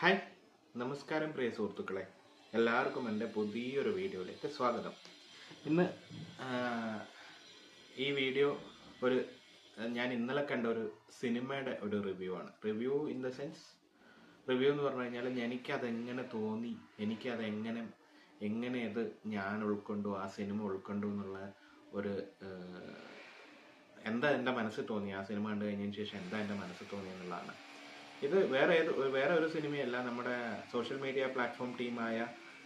Hi. നമസ്കാരം പ്രിയ സുഹൃത്തുക്കളെ. എല്ലാവർക്കും എന്റെ പുതിയൊരു വീഡിയോയിലേക്ക് സ്വാഗതം. ഇന്ന് ഈ വീഡിയോ ഒരു ഞാൻ ഇന്നലെ കണ്ട ഒരു സിനിമയുടെ ഒരു റിവ്യൂ ആണ്. Review in the sense review എന്ന് പറഞ്ഞു കഴിഞ്ഞാൽ എനിക്കതെങ്ങനെ തോന്നി എനിക്കതെങ്ങനെ എങ്ങനെ ഇത് ഞാൻ ഉൾക്കൊണ്ടു ആ സിനിമ ഉൾക്കൊണ്ടു എന്നുള്ള ഒരു എന്താ എന്റെ മനസ്സിൽ തോന്നി ആ സിനിമ കണ്ടു കഴിഞ്ഞതിന് ശേഷം എന്താ എന്റെ മനസ്സിൽ തോന്നി എന്നുള്ളതാണ്. ഇത് വേറെ ഏത് വേറെ ഒരു സിനിമയല്ല നമ്മുടെ സോഷ്യൽ മീഡിയ പ്ലാറ്റ്ഫോം ടീമായ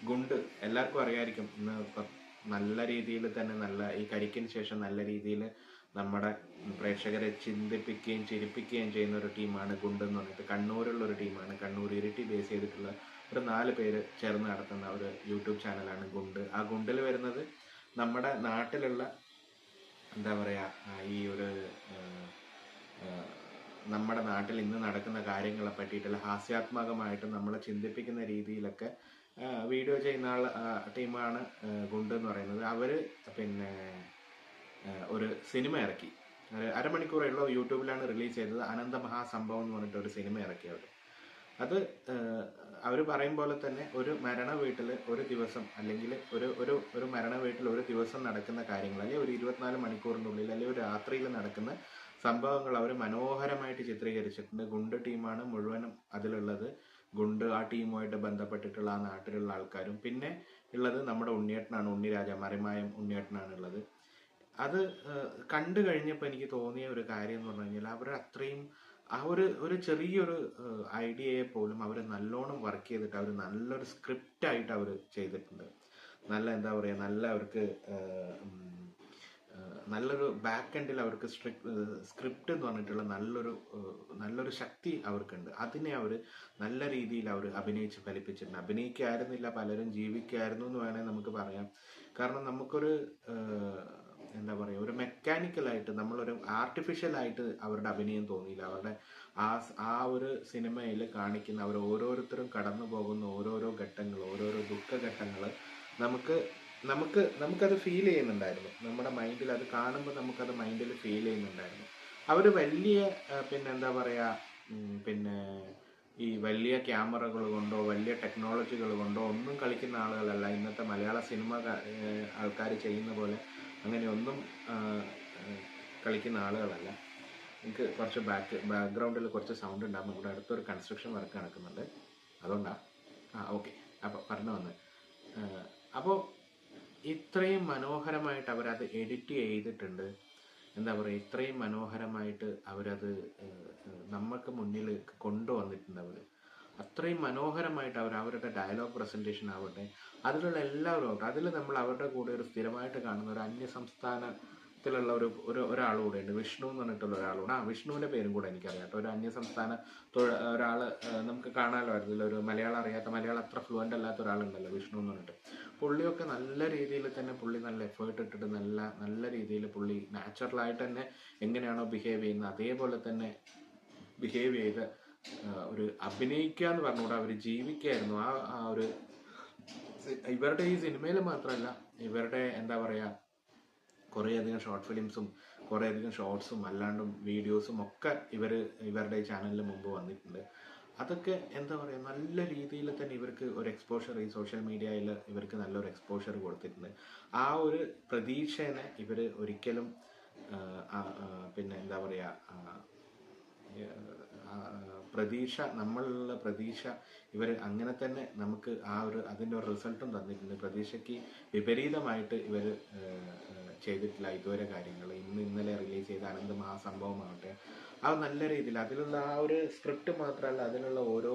ഗുണ്ട് എല്ലാവർക്കും അറിയായിരിക്കും. ഇന്ന് നല്ല രീതിയിൽ തന്നെ നല്ല ഈ കരിക്കിന് ശേഷം നല്ല രീതിയിൽ നമ്മുടെ പ്രേക്ഷകരെ ചിന്തിപ്പിക്കുകയും ചിരിപ്പിക്കുകയും ചെയ്യുന്ന ഒരു ടീമാണ് ഗുണ്ട് എന്ന് പറഞ്ഞിട്ട് കണ്ണൂരുള്ള ഒരു ടീമാണ്. കണ്ണൂർ ഇരിട്ടി ബേസ് ചെയ്തിട്ടുള്ള ഒരു നാല് പേര് ചേർന്ന് നടത്തുന്ന ഒരു യൂട്യൂബ് ചാനലാണ് ഗുണ്ട്. ആ ഗുണ്ടിൽ വരുന്നത് നമ്മുടെ നാട്ടിലുള്ള എന്താ പറയുക ഈ ഒരു നമ്മുടെ നാട്ടിൽ ഇന്ന് നടക്കുന്ന കാര്യങ്ങളെ പറ്റിയിട്ടുള്ള ഹാസ്യാത്മകമായിട്ട് നമ്മളെ ചിന്തിപ്പിക്കുന്ന രീതിയിലൊക്കെ വീഡിയോ ചെയ്യുന്ന ആൾ ടീമാണ് ഗുണ്ട് എന്ന് പറയുന്നത്. അവർ പിന്നെ ഒരു സിനിമ ഇറക്കി. ഒരു അരമണിക്കൂറേ ഉള്ളൂ യൂട്യൂബിലാണ് റിലീസ് ചെയ്തത്. അനന്ത മഹാസംഭവം എന്ന് പറഞ്ഞിട്ട് ഒരു സിനിമ ഇറക്കി അവർ അത് അവർ പറയും പോലെ തന്നെ ഒരു മരണ വീട്ടിൽ ഒരു ദിവസം അല്ലെങ്കിൽ ഒരു ഒരു ഒരു മരണ വീട്ടിൽ ഒരു ദിവസം നടക്കുന്ന കാര്യങ്ങൾ അല്ലെങ്കിൽ ഒരു ഇരുപത്തിനാല് മണിക്കൂറിനുള്ളിൽ അല്ലെങ്കിൽ ഒരു രാത്രിയിൽ നടക്കുന്ന സംഭവങ്ങൾ അവർ മനോഹരമായിട്ട് ചിത്രീകരിച്ചിട്ടുണ്ട്. ഗുണ്ട് ടീമാണ് മുഴുവനും അതിലുള്ളത്. ഗുണ്ട് ആ ടീമുമായിട്ട് ബന്ധപ്പെട്ടിട്ടുള്ള ആ നാട്ടിലുള്ള ആൾക്കാരും. പിന്നെ ഉള്ളത് നമ്മുടെ ഉണ്ണിയേട്ടനാണ് ഉണ്ണിരാജ മറിമായം ഉണ്ണിയേട്ടനാണ് ഉള്ളത് അത് കണ്ടു കഴിഞ്ഞപ്പോൾ എനിക്ക് തോന്നിയ ഒരു കാര്യം എന്ന് പറഞ്ഞു കഴിഞ്ഞാൽ അവർ അത്രയും ആ ഒരു ഒരു ചെറിയൊരു ഐഡിയയെ പോലും അവർ നല്ലോണം വർക്ക് ചെയ്തിട്ട് അവർ നല്ലൊരു സ്ക്രിപ്റ്റ് ആയിട്ട് അവർ ചെയ്തിട്ടുണ്ട്. നല്ല എന്താ പറയുക നല്ല അവർക്ക് നല്ലൊരു ബാക്ക് എൻഡിൽ അവർക്ക് സ്ക്രിപ്റ്റ് എന്ന് പറഞ്ഞിട്ടുള്ള നല്ലൊരു നല്ലൊരു ശക്തി അവർക്കുണ്ട്. അതിനെ അവർ നല്ല രീതിയിൽ അവർ അഭിനയിച്ച് ഫലിപ്പിച്ചിട്ടുണ്ട്. അഭിനയിക്കായിരുന്നില്ല പലരും ജീവിക്കായിരുന്നു എന്ന് വേണേൽ നമുക്ക് പറയാം. കാരണം നമുക്കൊരു എന്താ പറയുക ഒരു മെക്കാനിക്കലായിട്ട് നമ്മളൊരു ആർട്ടിഫിഷ്യലായിട്ട് അവരുടെ അഭിനയം തോന്നിയില്ല. അവരുടെ ആ ആ ഒരു സിനിമയിൽ കാണിക്കുന്ന അവർ ഓരോരുത്തരും കടന്നു പോകുന്ന ഓരോരോ ഘട്ടങ്ങൾ ഓരോരോ ദുഃഖഘട്ടങ്ങൾ നമുക്ക് നമുക്ക് നമുക്കത് ഫീൽ ചെയ്യുന്നുണ്ടായിരുന്നു. നമ്മുടെ മൈൻഡിൽ അത് കാണുമ്പോൾ നമുക്കത് മൈൻഡിൽ ഫീൽ ചെയ്യുന്നുണ്ടായിരുന്നു. അവർ വലിയ പിന്നെ എന്താ പറയുക പിന്നെ ഈ വലിയ ക്യാമറകൾ കൊണ്ടോ വലിയ ടെക്നോളജികൾ കൊണ്ടോ ഒന്നും കളിക്കുന്ന ആളുകളല്ല. ഇന്നത്തെ മലയാള സിനിമ ആൾക്കാർ ചെയ്യുന്ന പോലെ അങ്ങനെ ഒന്നും കളിക്കുന്ന ആളുകളല്ല. എനിക്ക് കുറച്ച് ബാക്ക് ബാക്ക്ഗ്രൗണ്ടിൽ കുറച്ച് സൗണ്ട് ഉണ്ടാകും ഇവിടെ അടുത്തൊരു കൺസ്ട്രക്ഷൻ വർക്ക് നടക്കുന്നുണ്ട്. അതുകൊണ്ടാണ് ആ ഓക്കെ അപ്പോൾ പറഞ്ഞു വന്ന്. അപ്പോൾ ഇത്രയും മനോഹരമായിട്ട് അവരത് എഡിറ്റ് ചെയ്തിട്ടുണ്ട്. എന്താ പറയുക ഇത്രയും മനോഹരമായിട്ട് അവരത് നമ്മൾക്ക് മുന്നിൽ കൊണ്ടുവന്നിട്ടുണ്ട് അവർ അത്രയും മനോഹരമായിട്ട് അവർ അവരുടെ ഡയലോഗ് പ്രസന്റേഷൻ ആവട്ടെ അതിലുള്ള എല്ലാവരും ആവട്ടെ അതിൽ നമ്മൾ അവരുടെ കൂടെ ഒരു സ്ഥിരമായിട്ട് കാണുന്ന ഒരു അന്യ സംസ്ഥാനത്തിലുള്ള ഒരു ഒരു ഒരാൾ കൂടെ ഉണ്ട്. വിഷ്ണു എന്ന് പറഞ്ഞിട്ടുള്ള ഒരാളുണ്ട് ആ വിഷ്ണുവിന്റെ പേരും കൂടെ എനിക്കറിയാം കേട്ടോ. ഒരു അന്യസംസ്ഥാന ഒരാൾ നമുക്ക് കാണാമല്ലോ അതിൽ ഒരു മലയാളം അറിയാത്ത മലയാളം അത്ര ഫ്ലുവന്റ് അല്ലാത്ത ഒരാളുണ്ടല്ലോ വിഷ്ണു എന്ന് പറഞ്ഞിട്ട്. പുള്ളിയൊക്കെ നല്ല രീതിയിൽ തന്നെ പുള്ളി നല്ല എഫേർട്ട് ഇട്ടിട്ട് നല്ല നല്ല രീതിയിൽ പുള്ളി നാച്ചുറലായിട്ട് തന്നെ എങ്ങനെയാണോ ബിഹേവ് ചെയ്യുന്നത് അതേപോലെ തന്നെ ബിഹേവ് ചെയ്ത് ഒരു അഭിനയിക്കുക എന്ന് പറഞ്ഞുകൂടെ അവർ ജീവിക്കായിരുന്നു. ആ ആ ഒരു ഇവരുടെ ഈ സിനിമയിൽ മാത്രമല്ല ഇവരുടെ എന്താ പറയുക കുറേയധികം ഷോർട്ട് ഫിലിംസും കുറേയധികം ഷോർട്സും അല്ലാണ്ടും വീഡിയോസും ഒക്കെ ഇവർ ഇവരുടെ ഈ ചാനലിന് മുമ്പ് വന്നിട്ടുണ്ട്. അതൊക്കെ എന്താ പറയുക നല്ല രീതിയിൽ തന്നെ ഇവർക്ക് ഒരു എക്സ്പോഷർ ഈ സോഷ്യൽ മീഡിയയിൽ ഇവർക്ക് നല്ലൊരു എക്സ്പോഷർ കൊടുത്തിട്ടുണ്ട്. ആ ഒരു പ്രതീക്ഷേനെ ഇവർ ഒരിക്കലും പിന്നെ എന്താ പറയുക പ്രതീക്ഷ നമ്മളുള്ള പ്രതീക്ഷ ഇവർ അങ്ങനെ തന്നെ നമുക്ക് ആ ഒരു അതിന്റെ ഒരു റിസൾട്ടും തന്നിട്ടുണ്ട്. പ്രതീക്ഷയ്ക്ക് വിപരീതമായിട്ട് ഇവർ ചെയ്തിട്ടില്ല ഇതുവരെ കാര്യങ്ങൾ ഇന്ന് ഇന്നലെ റിലീസ് ചെയ്ത അനന്ത മഹാസംഭവമാകട്ടെ ആ നല്ല രീതിയിൽ അതിലുള്ള ആ ഒരു സ്ക്രിപ്റ്റ് മാത്രമല്ല അതിലുള്ള ഓരോ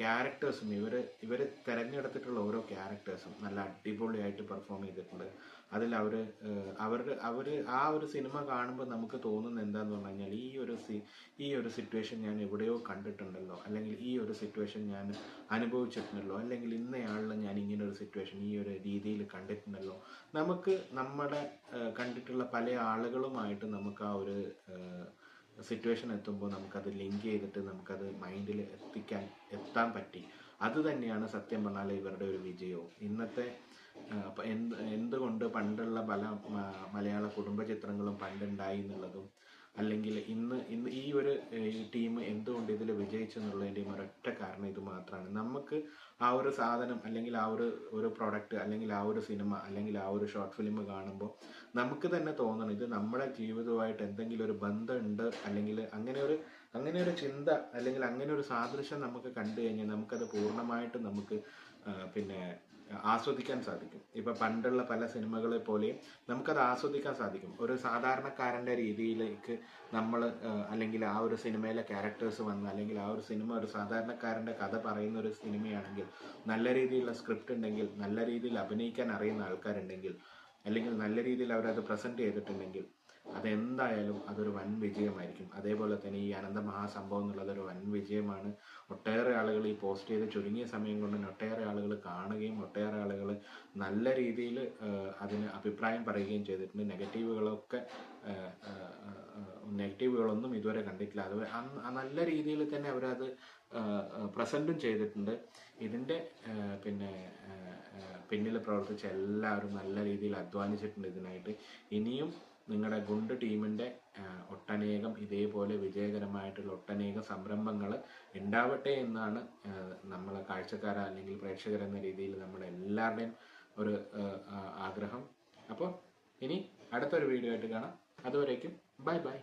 ക്യാരക്ടേഴ്സും ഇവർ ഇവർ തിരഞ്ഞെടുത്തിട്ടുള്ള ഓരോ ക്യാരക്ടേഴ്സും നല്ല അടിപൊളിയായിട്ട് പെർഫോം ചെയ്തിട്ടുണ്ട്. അതിൽ അവർ അവരുടെ അവർ ആ ഒരു സിനിമ കാണുമ്പോൾ നമുക്ക് തോന്നുന്നത് എന്താന്ന് പറഞ്ഞു കഴിഞ്ഞാൽ ഈ ഒരു സി ഈ ഒരു സിറ്റുവേഷൻ ഞാൻ എവിടെയോ കണ്ടിട്ടുണ്ടല്ലോ. അല്ലെങ്കിൽ ഈ ഒരു സിറ്റുവേഷൻ ഞാൻ അനുഭവിച്ചിട്ടുണ്ടല്ലോ. അല്ലെങ്കിൽ ഇന്നയാളിൽ ഞാൻ ഇങ്ങനെ ഒരു സിറ്റുവേഷൻ ഈ ഒരു രീതിയിൽ കണ്ടിട്ടുണ്ടല്ലോ. നമുക്ക് നമ്മുടെ കണ്ടിട്ടുള്ള പല ആളുകളുമായിട്ട് നമുക്ക് ആ ഒരു സിറ്റുവേഷൻ എത്തുമ്പോൾ നമുക്കത് ലിങ്ക് ചെയ്തിട്ട് നമുക്കത് മൈൻഡിൽ എത്തിക്കാൻ എത്താൻ പറ്റി. അത് തന്നെയാണ് സത്യം പറഞ്ഞാൽ ഇവരുടെ ഒരു വിജയവും. ഇന്നത്തെ അപ്പൊ എന്ത് എന്തുകൊണ്ട് പണ്ടുള്ള പല മലയാള കുടുംബ ചിത്രങ്ങളും പണ്ടുണ്ടായി എന്നുള്ളതും അല്ലെങ്കിൽ ഇന്ന് ഇന്ന് ഈ ഒരു ടീം എന്തുകൊണ്ട് ഇതിൽ വിജയിച്ചു എന്നുള്ളതിന്റെയും ഒരൊറ്റ കാരണം ഇത് മാത്രമാണ്. നമുക്ക് ആ ഒരു സാധനം അല്ലെങ്കിൽ ആ ഒരു ഒരു പ്രൊഡക്റ്റ് അല്ലെങ്കിൽ ആ ഒരു സിനിമ അല്ലെങ്കിൽ ആ ഒരു ഷോർട്ട് ഫിലിം കാണുമ്പോൾ നമുക്ക് തന്നെ തോന്നണം ഇത് നമ്മുടെ ജീവിതവുമായിട്ട് എന്തെങ്കിലും ഒരു ബന്ധമുണ്ട് അല്ലെങ്കിൽ അങ്ങനെ ഒരു അങ്ങനെ ഒരു ചിന്ത അല്ലെങ്കിൽ അങ്ങനെ ഒരു സാദൃശ്യം നമുക്ക് കണ്ടു കഴിഞ്ഞാൽ നമുക്കത് പൂർണമായിട്ടും നമുക്ക് പിന്നെ ആസ്വദിക്കാൻ സാധിക്കും. ഇപ്പൊ പണ്ടുള്ള പല സിനിമകളെ പോലെയും നമുക്കത് ആസ്വദിക്കാൻ സാധിക്കും. ഒരു സാധാരണക്കാരന്റെ രീതിയിലേക്ക് നമ്മൾ അല്ലെങ്കിൽ ആ ഒരു സിനിമയിലെ ക്യാരക്ടേഴ്സ് വന്ന് അല്ലെങ്കിൽ ആ ഒരു സിനിമ ഒരു സാധാരണക്കാരന്റെ കഥ പറയുന്ന ഒരു സിനിമയാണെങ്കിൽ നല്ല രീതിയിലുള്ള സ്ക്രിപ്റ്റ് ഉണ്ടെങ്കിൽ നല്ല രീതിയിൽ അഭിനയിക്കാൻ അറിയുന്ന ആൾക്കാരുണ്ടെങ്കിൽ അല്ലെങ്കിൽ നല്ല രീതിയിൽ അവരത് പ്രസന്റ് ചെയ്തിട്ടുണ്ടെങ്കിൽ അതെന്തായാലും അതൊരു വൻ വിജയമായിരിക്കും. അതേപോലെ തന്നെ ഈ അനന്ത മഹാസംഭവം എന്നുള്ളത് ഒരു വൻ വിജയമാണ്. ഒട്ടേറെ ആളുകൾ ഈ പോസ്റ്റ് ചെയ്ത് ചുരുങ്ങിയ സമയം കൊണ്ട് തന്നെ ഒട്ടേറെ ആളുകൾ കാണുകയും ഒട്ടേറെ ആളുകൾ നല്ല രീതിയിൽ അതിന് അഭിപ്രായം പറയുകയും ചെയ്തിട്ടുണ്ട്. നെഗറ്റീവുകളൊക്കെ നെഗറ്റീവുകളൊന്നും ഇതുവരെ കണ്ടിട്ടില്ല. അത് നല്ല രീതിയിൽ തന്നെ അവരത് പ്രസന്റും ചെയ്തിട്ടുണ്ട്. ഇതിന്റെ പിന്നെ പിന്നിൽ പ്രവർത്തിച്ച എല്ലാവരും നല്ല രീതിയിൽ അധ്വാനിച്ചിട്ടുണ്ട് ഇതിനായിട്ട്. ഇനിയും നിങ്ങളുടെ ഗുണ്ട് ടീമിന്റെ ഒട്ടനേകം ഇതേപോലെ വിജയകരമായിട്ടുള്ള ഒട്ടനേകം സംരംഭങ്ങൾ ഉണ്ടാവട്ടെ എന്നാണ് നമ്മൾ കാഴ്ചക്കാര അല്ലെങ്കിൽ പ്രേക്ഷകർ എന്ന രീതിയിൽ നമ്മുടെ എല്ലാവരുടെയും ഒരു ആഗ്രഹം. അപ്പോൾ ഇനി അടുത്തൊരു വീഡിയോ ആയിട്ട് കാണാം. അതുവരേക്കും ബൈ ബൈ.